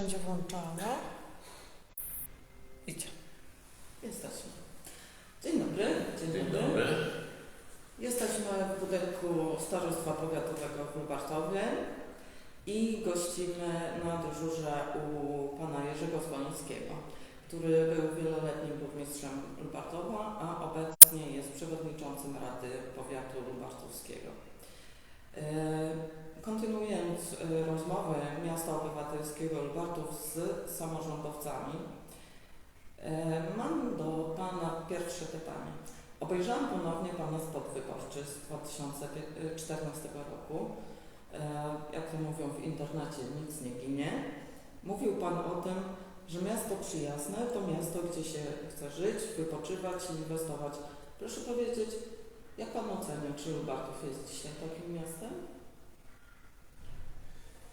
będzie. Idzie. Jesteśmy. Dzień dobry. Dzień, Dzień dobry. dobry. Jesteśmy w budynku Starostwa Powiatowego w Lubartowie i gościmy na dyżurze u pana Jerzego Słonickiego, który był wieloletnim burmistrzem Lubartowa, a obecnie jest przewodniczącym Rady Powiatu Lubartowskiego. E, Kontynuując e, rozmowę Miasta Obywatelskiego Lubartów z samorządowcami, e, mam do Pana pierwsze pytanie. Obejrzałam ponownie Pana spot wyborczy z 2014 roku. E, Jak to mówią w internecie, nic nie ginie. Mówił Pan o tym, że miasto przyjazne to miasto, gdzie się chce żyć, wypoczywać i inwestować. Proszę powiedzieć, jak Pan ocenia, czy Lubartów jest dzisiaj takim miastem?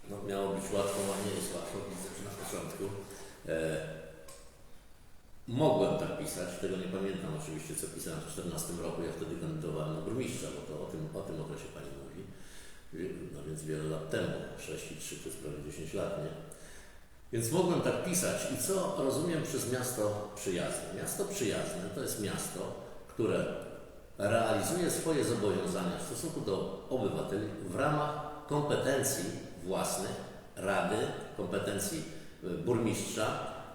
No, miało być łatwo, a nie jest łatwo, widzę, na początku. E, mogłem tak pisać, tego nie pamiętam oczywiście, co pisałem w 2014 roku, ja wtedy kandydowałem na burmistrza, bo to o tym, o tym okresie Pani mówi. No więc wiele lat temu, 6 i 3 to jest prawie 10 lat, nie? Więc mogłem tak pisać. I co rozumiem przez miasto przyjazne? Miasto przyjazne to jest miasto, które realizuje swoje zobowiązania w stosunku do obywateli w ramach kompetencji własnych Rady, kompetencji y, burmistrza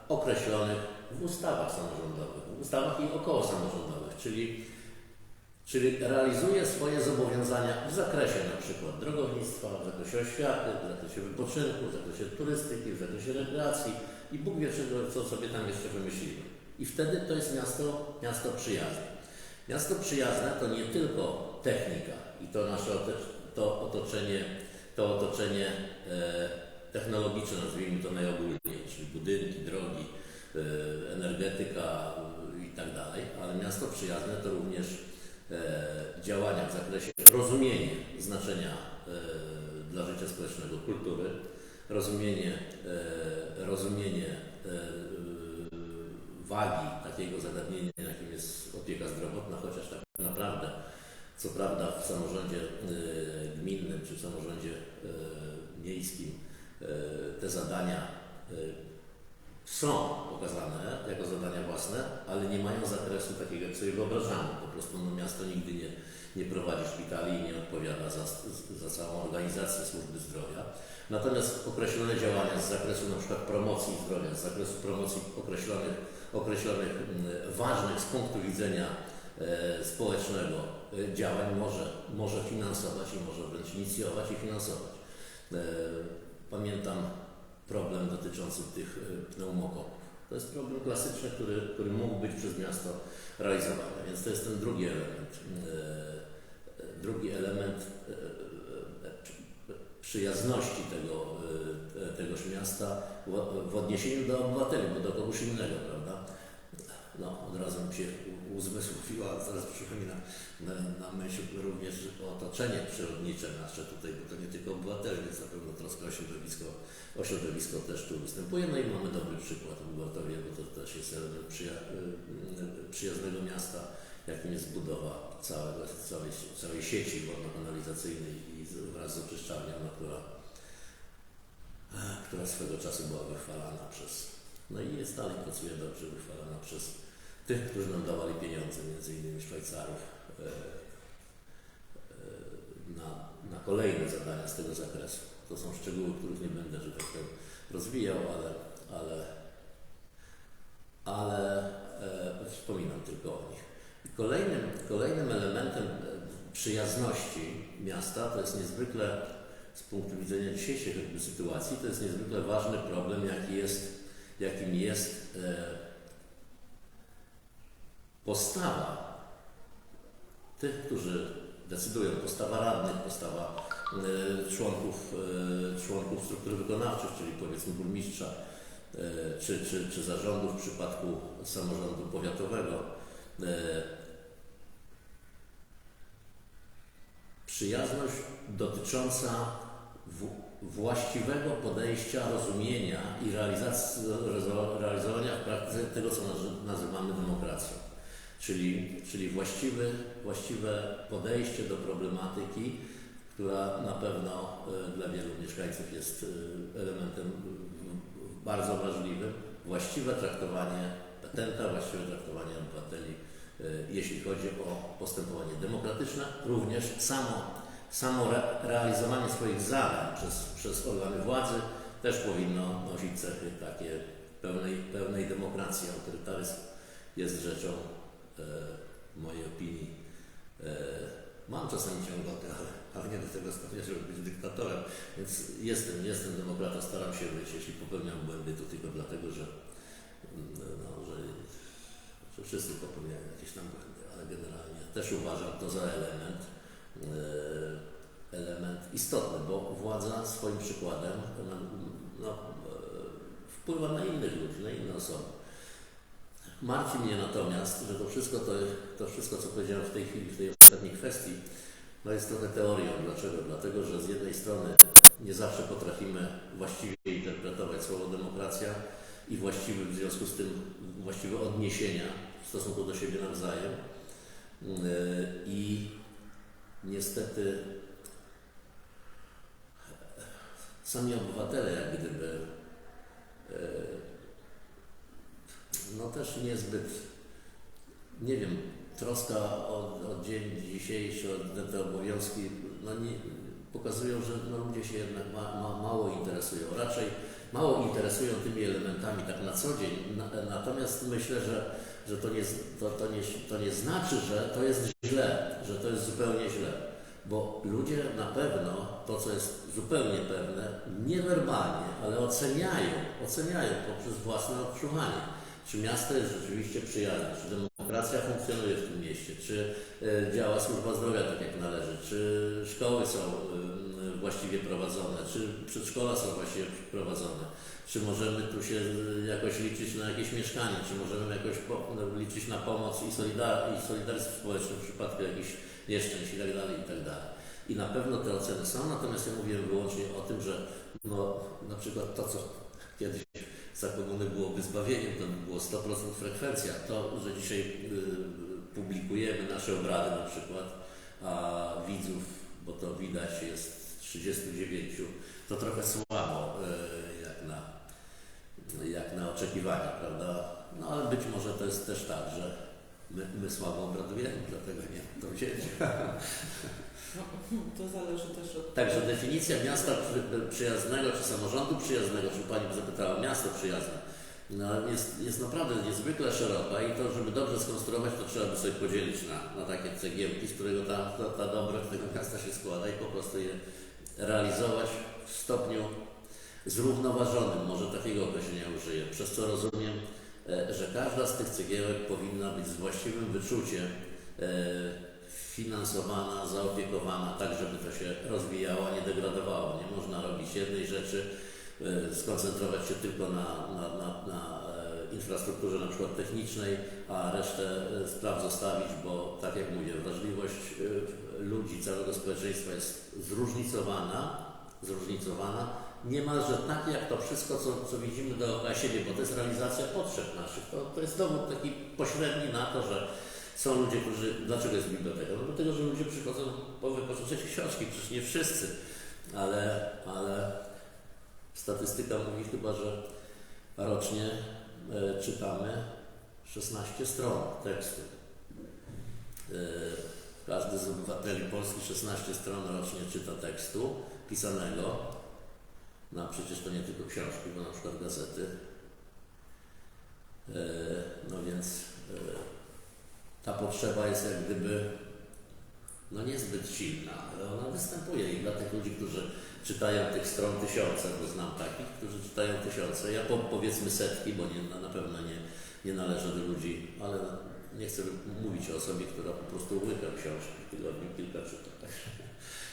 określonych w ustawach samorządowych, w ustawach i około samorządowych, czyli, czyli realizuje swoje zobowiązania w zakresie na przykład drogownictwa, w zakresie oświaty, w zakresie wypoczynku, w zakresie turystyki, w zakresie rekreacji i Bóg wie co sobie tam jeszcze wymyślimy. I wtedy to jest miasto, miasto przyjazne. Miasto przyjazne to nie tylko technika i to nasze to otoczenie, to otoczenie e, technologiczne, nazwijmy to najogólniej, czyli budynki, drogi, e, energetyka e, i tak dalej, ale miasto przyjazne to również działania w zakresie rozumienia znaczenia dla życia społecznego kultury, rozumienie, rozumienie wagi takiego zagadnienia, jakim jest opieka zdrowotna, chociaż tak co prawda w samorządzie e, gminnym czy w samorządzie e, miejskim e, te zadania są pokazane jako zadania własne, ale nie mają zakresu takiego, jak sobie wyobrażamy. Po prostu no, miasto nigdy nie, nie prowadzi szpitali i nie odpowiada za, za całą organizację służby zdrowia. Natomiast określone działania z zakresu na przykład promocji zdrowia, z zakresu promocji określonych, określonych mm, ważnych z punktu widzenia społecznego e, działań może, może finansować i może wręcz inicjować i finansować. E, pamiętam problem dotyczący tych e, pneumokopów. To jest problem klasyczny, który, który mógł być przez miasto realizowany, więc to jest ten drugi element. E, e, Drugi element e, e, przy- przyjazności tego, e, tegoż miasta w odniesieniu do obywateli, bo do kogoś innego, prawda? No, od razu mi się u- uzmysłowiła, a teraz przychodzi na, myśl również otoczenie przyrodnicze nasze tutaj, bo to nie tylko obywatele, więc na pewno troska o środowisko, o środowisko też tu występuje. No i mamy dobry przykład Lubartowie, bo to też jest element przyja, y, przyjaznego miasta, jakim jest budowa całego, całej, całej sieci wodno-kanalizacyjnej i wraz z oczyszczalnią, która, e, która swego czasu była wychwalana przez, no i jest dalej pracuje dobrze, wychwalana przez tych, którzy nam dawali pieniądze, między innymi Szwajcarów, e, e, na, na kolejne zadania z tego zakresu. To są szczegóły, których nie będę, że tak rozwijał, ale, ale, ale e, wspominam tylko o nich. Kolejnym, kolejnym elementem e, przyjazności miasta to jest niezwykle, z punktu widzenia dzisiejszej sytuacji, to jest niezwykle ważny problem, jaki jest, jakim jest e, postawa tych, którzy decydują, postawa radnych, postawa e, członków, e, członków struktur wykonawczych, czyli powiedzmy burmistrza, e, czy, czy, czy zarządu w przypadku samorządu powiatowego. Przyjazność dotycząca właściwego podejścia, rozumienia i realizacji, realizowania w praktyce tego, co nazy- nazywamy demokracją. Czyli, czyli właściwy, właściwe podejście do problematyki, która na pewno e, dla wielu mieszkańców jest e, elementem w bardzo ważliwym, właściwe traktowanie petenta, właściwe traktowanie obywateli, e, jeśli chodzi o postępowanie demokratyczne, również samo, samo re, realizowanie swoich zadań przez, przez organy władzy też powinno nosić cechy takie pełnej, pełnej demokracji. Autorytaryzm jest rzeczą, e, w mojej opinii, e, mam czasami ciągotę, ale, ale nie do tego stopnia, żeby być dyktatorem, więc jestem, jestem demokrata, staram się być, jeśli popełniam błędy, to tylko dlatego, że, mm, no, że, że wszyscy popełniają jakieś tam błędy, ale generalnie też uważam to za element, e, element istotny, bo władza swoim przykładem no, e, wpływa na innych ludzi, na inne osoby. Martwi mnie natomiast, że to wszystko, to, to wszystko, co powiedziałem w tej chwili, w tej ostatniej kwestii, no jest trochę teorią. Dlaczego? Dlatego, że z jednej strony nie zawsze potrafimy właściwie interpretować słowo demokracja i właściwe w związku z tym właściwe odniesienia w stosunku do siebie nawzajem. Yy, I niestety sami obywatele jak gdyby yy, no też niezbyt, nie wiem, troska o, o dzień dzisiejszy, o te, obowiązki, no nie, pokazują, że no ludzie się jednak ma, ma, mało interesują. Raczej mało interesują tymi elementami tak na co dzień. Na, natomiast myślę, że, że to, nie, to, to, nie, to nie znaczy, że to jest źle, że to jest zupełnie źle. Bo ludzie na pewno, to co jest zupełnie pewne, niewerbalnie, ale oceniają, oceniają poprzez własne odczuwanie czy miasto jest rzeczywiście przyjazne, czy demokracja funkcjonuje w tym mieście, czy e, działa służba zdrowia tak jak należy, czy szkoły są właściwie prowadzone, czy przedszkola są właściwie prowadzone, czy możemy tu się jakoś liczyć na jakieś mieszkanie, czy możemy jakoś no, liczyć na pomoc i, solidar, i solidaryzm społeczny w przypadku jakichś nieszczęść i tak dalej, i tak. I na pewno te oceny są, natomiast ja mówiłem wyłącznie o tym, że no, na przykład to, co kiedyś za komuny byłoby zbawieniem, to by było 100% frekwencja. To, że dzisiaj y, publikujemy nasze obrady na przykład, a widzów, bo to widać jest 39, to trochę słabo y, jak na, jak na oczekiwania, prawda? No ale być może to jest też tak, że my, my słabo obradujemy, dlatego nie to wzięcie. No, to zależy też od... Także definicja miasta przy, przyjaznego, czy samorządu przyjaznego, czy Pani by zapytała, miasto przyjazne, no, jest, jest naprawdę niezwykle szeroka i to, żeby dobrze skonstruować, to trzeba by sobie podzielić na, na takie cegiełki, z którego ta, ta, ta dobroć tego miasta się składa i po prostu je realizować w stopniu zrównoważonym, może takiego określenia użyję, przez co rozumiem, że każda z tych cegiełek powinna być z właściwym wyczuciem e, finansowana, zaopiekowana, tak żeby to się rozwijało, nie degradowało. Nie można robić jednej rzeczy, e, skoncentrować się tylko na, na, na, na e, infrastrukturze na przykład technicznej, a resztę e, spraw zostawić, bo tak jak mówię, wrażliwość ludzi, całego społeczeństwa jest zróżnicowana, zróżnicowana, niemalże tak jak to wszystko, co, co widzimy dookoła siebie, bo to jest realizacja potrzeb naszych. To, to jest dowód taki pośredni na to, że są ludzie, którzy. Dlaczego jest biblioteka? No dlatego, że ludzie przychodzą po wypożyczyć książki, przecież nie wszyscy, ale, ale statystyka mówi chyba, że rocznie e, czytamy 16 stron tekstu. E, każdy z obywateli Polski 16 stron rocznie czyta tekstu pisanego. No przecież to nie tylko książki, bo na przykład gazety. E, no więc e, ta potrzeba jest jak gdyby no niezbyt silna, ale ona występuje i dla tych ludzi, którzy czytają tych stron tysiące, bo znam takich, którzy czytają tysiące, ja po, powiedzmy setki, bo nie, na pewno nie, nie należę do ludzi, ale nie chcę mówić o osobie, która po prostu łyka książki tygodniu kilka czyta.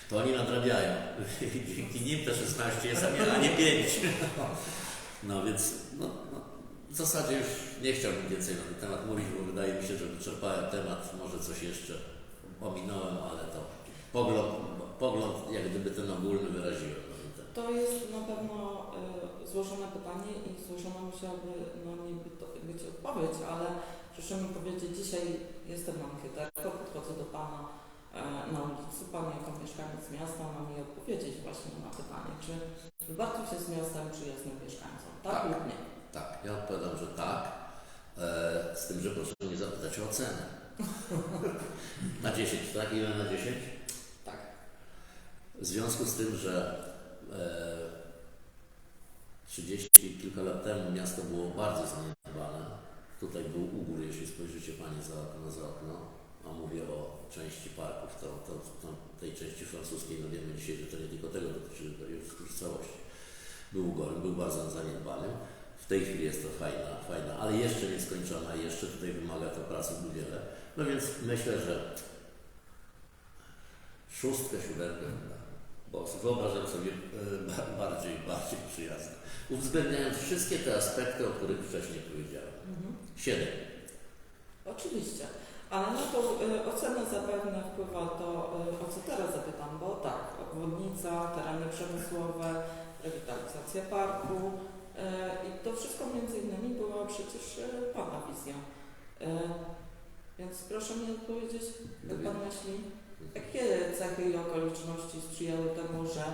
To oni nadrabiają. Dzięki nim te 16 jest, a nie 5. No więc no, no, w zasadzie już nie chciałbym więcej na ten temat mówić, bo wydaje mi się, że wyczerpałem temat, może coś jeszcze ominąłem, ale to pogląd, pogląd jak gdyby ten ogólny wyraziłem. To jest na pewno y, złożone pytanie i złożona musiałaby no, nie by być odpowiedź, ale proszę mi powiedzieć, dzisiaj jestem ankieterką, podchodzę do Pana na ulicy, Pan jako mieszkaniec miasta ma mi odpowiedzieć właśnie na pytanie, czy Wybartów jest miastem przyjaznym mieszkańcom, tak Tak. lub nie? Tak, ja odpowiadam, że tak. E, z tym, że proszę mnie zapytać o ocenę. na 10, tak? Ile na 10? Tak. W związku z tym, że e, 30 kilka lat temu miasto było bardzo zaniedbane. Tutaj był ugór, jeśli spojrzycie Pani za okno, za okno, a mówię o części parków, to tej części francuskiej, no wiemy dzisiaj, że to nie tylko tego dotyczy, to już, już całości. Był ugorem, był bardzo zaniedbany. W tej chwili jest to fajna, fajna, ale jeszcze nieskończona, jeszcze tutaj wymaga to pracy wiele. No więc myślę, że szóstkę, siódemkę, bo wyobrażam sobie e, ba- bardziej, bardziej przyjazne. Uwzględniając wszystkie te aspekty, o których wcześniej powiedziałem. Mhm. Siedem. Oczywiście. Ale na tą y, ocenę zapewne wpływa to, y, o co teraz zapytam, bo tak, obwodnica, tereny przemysłowe, rewitalizacja parku y, i to wszystko między innymi była przecież Pana wizją. Y, więc proszę mi odpowiedzieć, jak Pan myśli, jakie cechy i okoliczności sprzyjały temu, że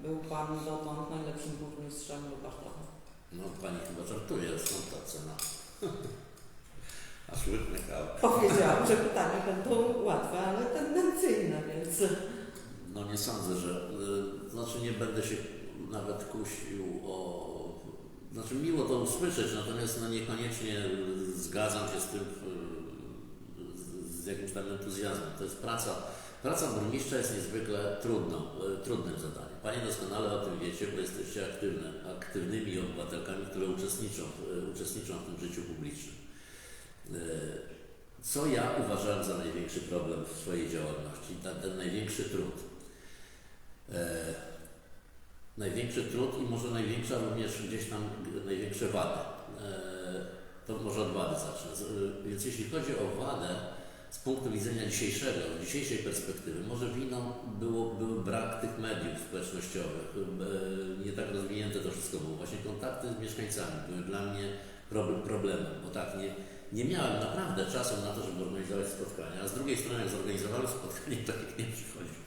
był Pan dotąd najlepszym burmistrzem Lubartowa? No Pani chyba żartuje, skąd ta cena? Kawę. Powiedziałam, że pytania będą łatwe, ale tendencyjne, więc... No nie sądzę, że. y, Znaczy nie będę się nawet kusił o. Znaczy miło to usłyszeć, natomiast no niekoniecznie zgadzam się z tym y, z, jakimś tam entuzjazmem. To jest praca. Praca burmistrza jest niezwykle trudną, y, trudnym zadaniem. Panie doskonale o tym wiecie, bo jesteście aktywne, aktywnymi obywatelkami, które uczestniczą, uczestniczą w tym życiu publicznym. Y, Co ja uważałem za największy problem w swojej działalności, ten, ten największy trud. E, największy trud i może największa również gdzieś tam e, największe wady. E, to może od wady zacznę. E, więc jeśli chodzi o wadę z punktu widzenia dzisiejszego, dzisiejszej perspektywy, może winą było, był brak tych mediów społecznościowych. E, nie tak rozwinięte to wszystko było. Właśnie kontakty z mieszkańcami były dla mnie problem, problemem, bo tak nie, nie miałem naprawdę czasu na to, żeby organizować spotkania, a z drugiej strony jak zorganizowałem spotkanie, to nikt nie przychodził.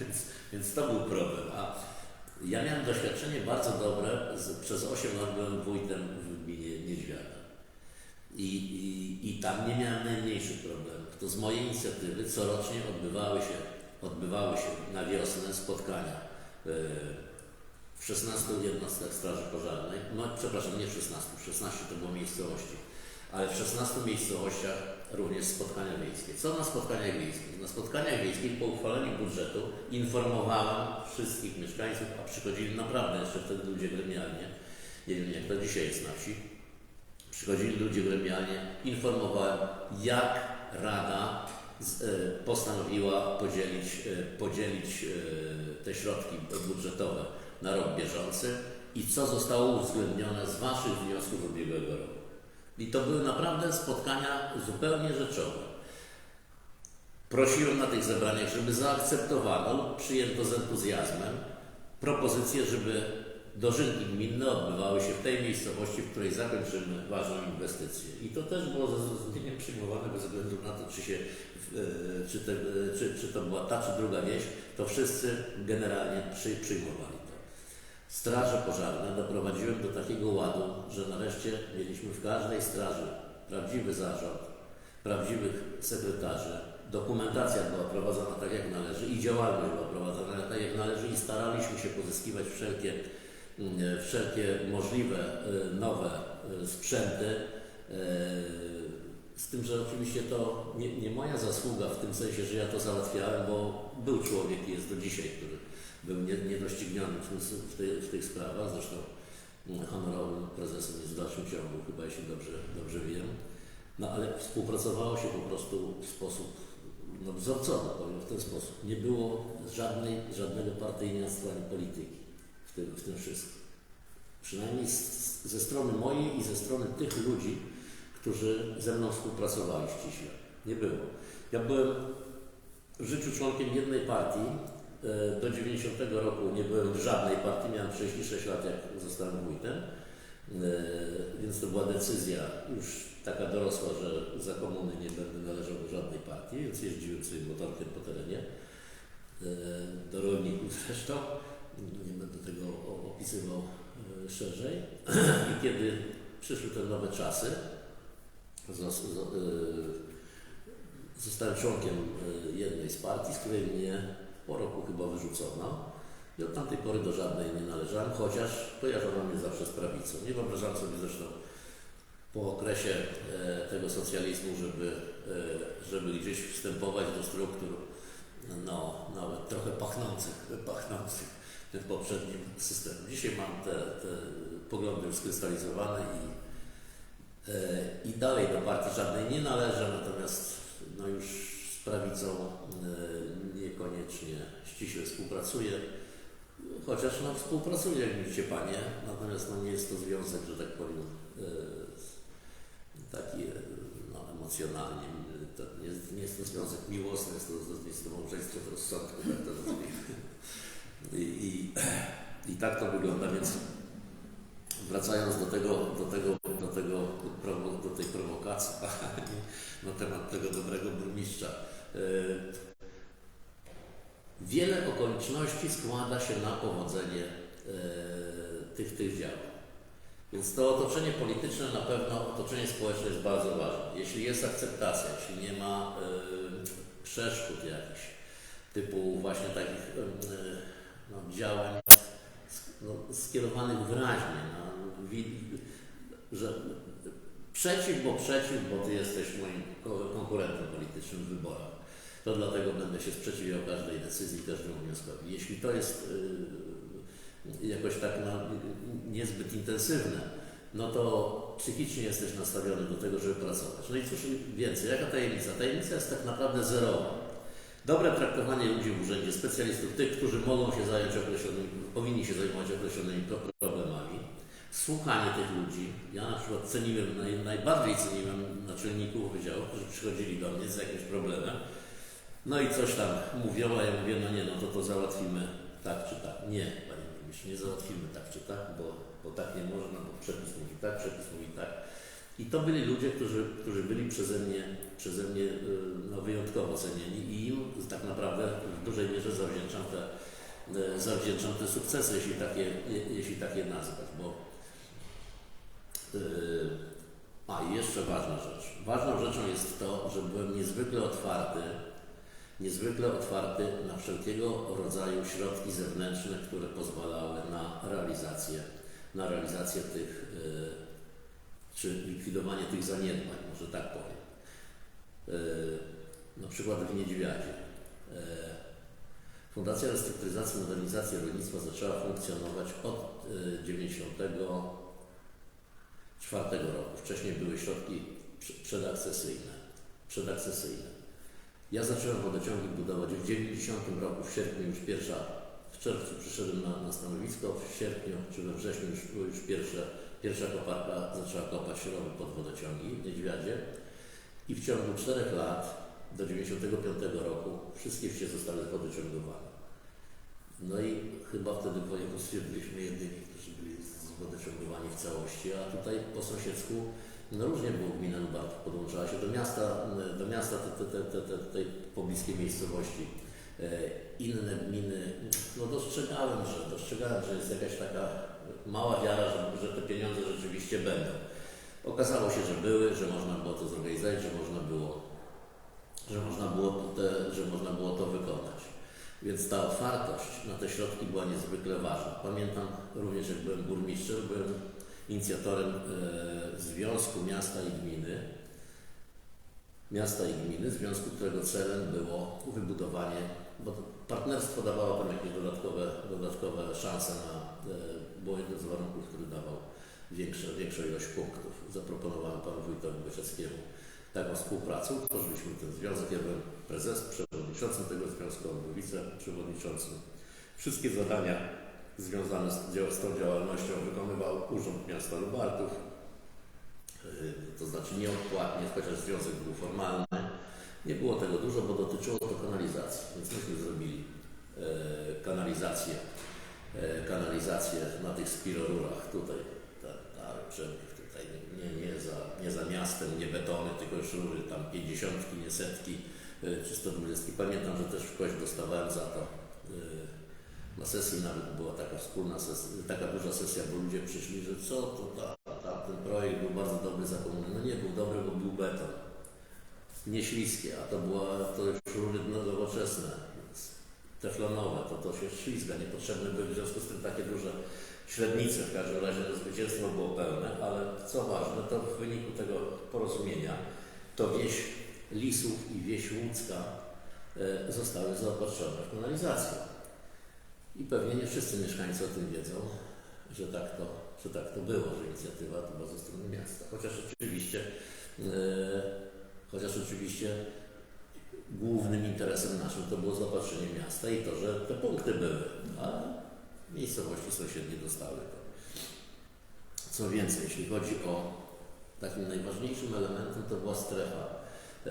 Więc, więc to był problem. A ja miałem doświadczenie bardzo dobre, przez 8 lat byłem wójtem w gminie Niedźwiada. I, i, I tam nie miałem najmniejszych problemów. To z mojej inicjatywy corocznie odbywały się, odbywały się na wiosnę spotkania e, w 16 jednostkach Straży Pożarnej. No, przepraszam, nie w 16, w 16 to było miejscowości, ale w 16 miejscowościach również spotkania wiejskie. Co na spotkaniach wiejskich? Na spotkaniach wiejskich po uchwaleniu budżetu informowałam wszystkich mieszkańców, a przychodzili naprawdę jeszcze wtedy ludzie gremialnie, nie wiem jak to dzisiaj jest na wsi, przychodzili ludzie gremialnie, informowałem jak Rada e, postanowiła podzielić, e, podzielić e, te środki budżetowe na rok bieżący i co zostało uwzględnione z Waszych wniosków ubiegłego roku. I to były naprawdę spotkania zupełnie rzeczowe. Prosiłem na tych zebraniach, żeby zaakceptowano lub przyjęto z entuzjazmem propozycję, żeby dożynki gminne odbywały się w tej miejscowości, w której zakończymy ważną inwestycję. I to też było ze zrozumieniem przyjmowane bez względu na to, czy, się, e, czy, te, e, czy, czy to była ta, czy druga wieś, to wszyscy generalnie przy, przyjmowali. Straże pożarne doprowadziłem do takiego ładu, że nareszcie mieliśmy w każdej straży prawdziwy zarząd, prawdziwych sekretarzy, dokumentacja była prowadzona tak jak należy i działalność była prowadzona tak jak należy i staraliśmy się pozyskiwać wszelkie, mm, wszelkie możliwe e, nowe e, sprzęty. e, Z tym, że oczywiście to nie, nie moja zasługa w tym sensie, że ja to załatwiałem, bo był człowiek i jest do dzisiaj, który był nie- niedościgniony w, tej, w tych sprawach. Zresztą mm, honorowym prezesem jest w dalszym ciągu, chyba jeśli dobrze, dobrze wiem. No ale współpracowało się po prostu w sposób no, wzorcowy, powiem w ten sposób. Nie było żadnej, żadnego partyjnictwa ani polityki w tym, w tym wszystkim. Przynajmniej z, ze strony mojej i ze strony tych ludzi, którzy ze mną współpracowali ściśle. Nie było. Ja byłem w życiu członkiem jednej partii. E, Do 90 roku nie byłem w żadnej partii, miałem 36 lat, jak zostałem wójtem. E, Więc to była decyzja już taka dorosła, że za komuny nie będę należał do żadnej partii, więc jeździłem sobie motorkiem po terenie. E, Do rolników zresztą. Nie będę tego opisywał szerzej. I kiedy przyszły te nowe czasy, zos- zo- zostałem członkiem jednej z partii, z której mnie po roku chyba wyrzucono. I od tamtej pory do żadnej nie należałem, chociaż kojarzono mnie zawsze z prawicą. Nie wyobrażam sobie zresztą po okresie e, tego socjalizmu, żeby, e, żeby gdzieś wstępować do struktur no, nawet trochę pachnących, pachnących tym poprzednim systemem. Dzisiaj mam te, te poglądy już skrystalizowane i, e, i dalej do partii żadnej nie należę, natomiast no już z prawicą e, niekoniecznie ściśle współpracuję. Chociaż no, współpracuję, jak widzicie Panie, natomiast no, nie jest to związek, że tak powiem, e, taki e, no, emocjonalnie. To nie, jest, nie jest to związek miłosny, jest to, jest to małżeństwo rozsądku, tak to. I, i, I tak to wygląda, więc wracając do tego, do tego, do tego, do tej prowokacji na temat tego dobrego burmistrza. Wiele okoliczności składa się na powodzenie e, tych, tych działań. Więc to otoczenie polityczne, na pewno otoczenie społeczne jest bardzo ważne. Jeśli jest akceptacja, jeśli nie ma e, przeszkód jakichś, typu właśnie takich e, no, działań no, skierowanych wyraźnie wi- że przeciw, bo przeciw, bo ty jesteś moim ko- konkurentem politycznym w wyborach. To dlatego będę się sprzeciwiał każdej decyzji, każdemu wnioskowi. Jeśli to jest y, jakoś tak no, niezbyt intensywne, no to psychicznie jesteś nastawiony do tego, żeby pracować. No i cóż więcej, jaka tajemnica? Tajemnica jest tak naprawdę zerowa. Dobre traktowanie ludzi w urzędzie, specjalistów, tych, którzy mogą się zająć określonymi, powinni się zajmować określonymi pro- problemami. Słuchanie tych ludzi. Ja na przykład ceniłem, naj, najbardziej ceniłem naczelników wydziałów, którzy przychodzili do mnie z jakimś problemem. No i coś tam mówią, a ja mówię, no nie, no to to załatwimy tak czy tak. Nie, panie burmistrzu, nie załatwimy tak czy tak, bo, bo tak nie można, bo przepis mówi tak, przepis mówi tak. I to byli ludzie, którzy, którzy byli przeze mnie, przeze mnie y, no, wyjątkowo cenieni i im tak naprawdę w dużej mierze zawdzięczam te, y, zawdzięczam te sukcesy, jeśli takie, je- jeśli takie nazwać, bo y, a i jeszcze ważna rzecz. Ważną rzeczą jest to, że byłem niezwykle otwarty, niezwykle otwarty na wszelkiego rodzaju środki zewnętrzne, które pozwalały na realizację, na realizację tych, y, czy likwidowanie tych zaniedbań, może tak powiem. Y, na przykład w Niedźwiadzie. Y, Fundacja Restrukturyzacji i Modernizacji Rolnictwa zaczęła funkcjonować od y, 94 roku. Wcześniej były środki prze- przedakcesyjne. przedakcesyjne. Ja zacząłem wodociągi budować w 90 roku, w sierpniu już pierwsza, w czerwcu przyszedłem na, na stanowisko, w sierpniu czy we wrześniu już już pierwsze, pierwsza koparka zaczęła kopać rowy pod wodociągi w Niedźwiadzie i w ciągu 4 lat do 95 roku wszystkie wsie zostały wodociągowane. No i chyba wtedy w województwie byliśmy jedyni, którzy byli zwodociągowani w całości, a tutaj po sąsiedzku no różnie było gmina Lubartów podłączała się do miasta, do miasta te, te, te, te, tej pobliskie miejscowości. E, inne gminy, no dostrzegałem, że dostrzegałem, że jest jakaś taka mała wiara, że, że te pieniądze rzeczywiście będą. Okazało się, że były, że można było to zorganizować, że można było, że można było, te, że można było to wykonać. Więc ta otwartość na te środki była niezwykle ważna. Pamiętam również, jak byłem burmistrzem, byłem inicjatorem e, Związku Miasta i Gminy. Miasta i Gminy, związku, którego celem było wybudowanie, bo partnerstwo dawało tam jakieś dodatkowe, dodatkowe szanse na, e, było jednym z warunków, który dawał większą ilość punktów. Zaproponowałem panu wójtowi Byczeckiemu taką współpracę. Utworzyliśmy ten związek. Ja byłem prezesem, przewodniczącym tego związku, on był wiceprzewodniczącym. Wszystkie zadania związane z, z tą działalnością wykonywał Urząd Miasta Lubartów. Yy, To znaczy nieodpłatnie, chociaż związek był formalny. Nie było tego dużo, bo dotyczyło to kanalizacji, więc myśmy zrobili e, kanalizację, e, kanalizację na tych spirorurach tutaj, ta, ta tutaj, nie, nie, za, nie za miastem, nie betony, tylko już rury tam 50, nie setki czy 120. Pamiętam, że też w kość dostawałem za to Na sesji nawet była taka wspólna sesja, taka duża sesja, bo ludzie przyszli, że co to ta, ta, ten projekt był bardzo dobry za. No nie był dobry, bo był beton. Nie śliskie, a to była to już rury no, nowoczesne, teflonowe, to, to się ślizga, niepotrzebne były w związku z tym takie duże średnice, w każdym razie to zwycięstwo było pełne, ale co ważne, to w wyniku tego porozumienia to wieś Lisów i wieś Łódzka e, zostały zaopatrzone w kanalizację. I pewnie nie wszyscy mieszkańcy o tym wiedzą, że tak to, że tak to było, że inicjatywa to była ze strony miasta. Chociaż oczywiście, e, chociaż oczywiście głównym interesem naszym to było zaopatrzenie miasta i to, że te punkty były, a miejscowości sąsiednie dostały to. Co więcej, jeśli chodzi o takim najważniejszym elementem, to była strefa e,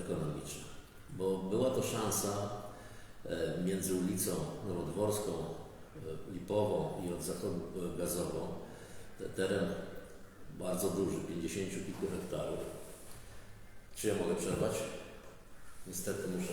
ekonomiczna, bo była to szansa między ulicą Nowodworską, e, Lipową i od zachodu e, Gazową, te- teren bardzo duży, 50 kilku hektarów. Czy ja mogę przerwać? Niestety muszę